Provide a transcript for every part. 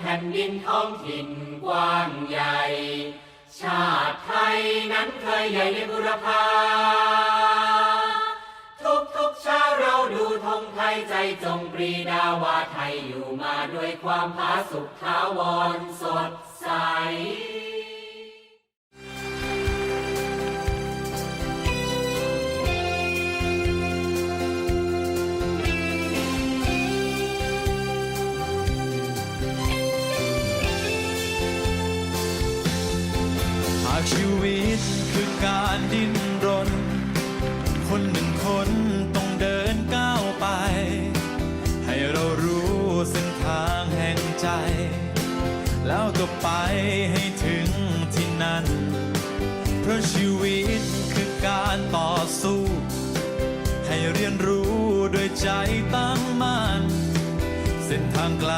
แผ่นดินท้องถิ่นกว้างใหญ่ ชาติไทยนั้นเคยใหญ่ในบุรพาทุกทุกเช้าเราดูธงไทยใจจงปรีดาว่าไทยอยู่มาด้วยความผาสุกท้าวรสดใส การดิ้นรน คนหนึ่งคนต้องเดินก้าวไป ให้เรารู้เส้นทางแห่งใจ แล้วก็ไปให้ถึงที่นั่นเพราะชีวิตคือการต่อสู้ ให้เรียนรู้ด้วยใจตั้งมั่นเส้นทางไกล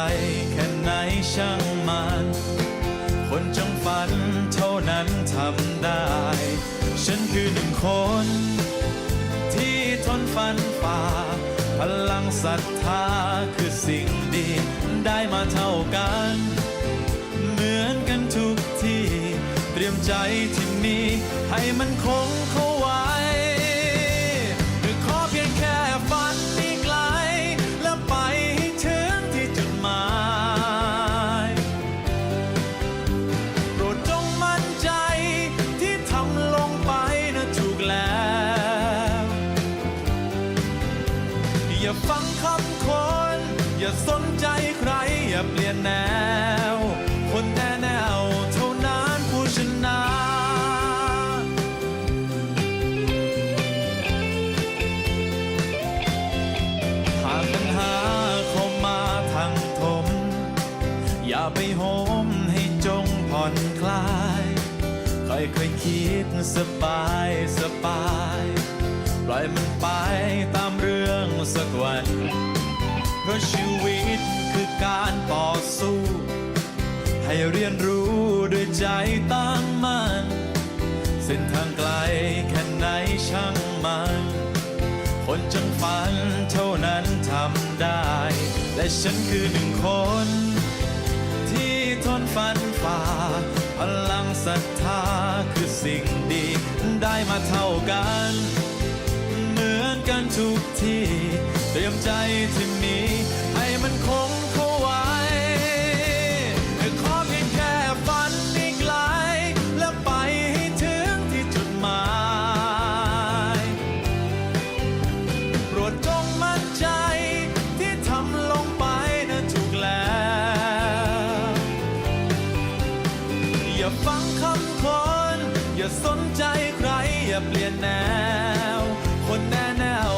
แค่ไหนช่างมัน คนจังฝันเท่านั้นทำได้ คน ที่ทนฟันฝ่า พลังศรัทธาคือสิ่งดี ได้มาเท่ากัน เหมือนกันทุกที่ เตรียมใจที่มี ให้มันคงคง อย่าฟังคำคน อย่าสนใจใคร อย่าเปลี่ยนแนว คนแน่แนวเท่านั้นผู้ชนะหากปัญหาเข้ามาทางถมอย่าไปโหมให้จงผ่อนคลายค่อยค่อยๆคิดสบายสบาย ปล่อยมันไปต สักวัน เพราะชีวิตคือการต่อสู้ ให้เรียนรู้ด้วยใจตั้งมั่นเส้นทางไกลแค่ไหนช่างมันคนจังฝันเท่านั้นทำได้ และฉันคือหนึ่งคน ที่ทนฟันฝ่า พลังศรัทธาคือสิ่งดีได้มาเท่ากัน ทุกที่เตรียมใจที่มีให้มันคงเข้าไว้ขอเพียงแค่ฝันให้ไกลและไปให้ถึงที่จุดหมายโปรดจงมั่นใจที่ทำลงไปนะถูกแล้ว อย่าฟังคำคน อย่าสนใจใคร อย่าเปลี่ยนแนว คนแน่แนว